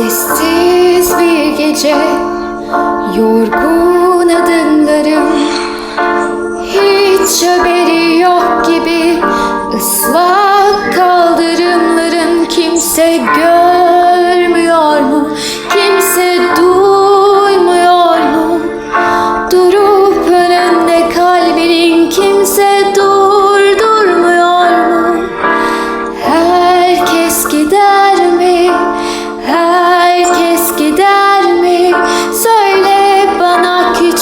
Sessiz bir gece Yorgun adımlarım Hiç haberi yok gibi ıslak kaldırımların kimse görmüyor mu? Kimse duymuyor mu? Durup önünde kalbinin kimse durdurmuyor mu? Herkes gider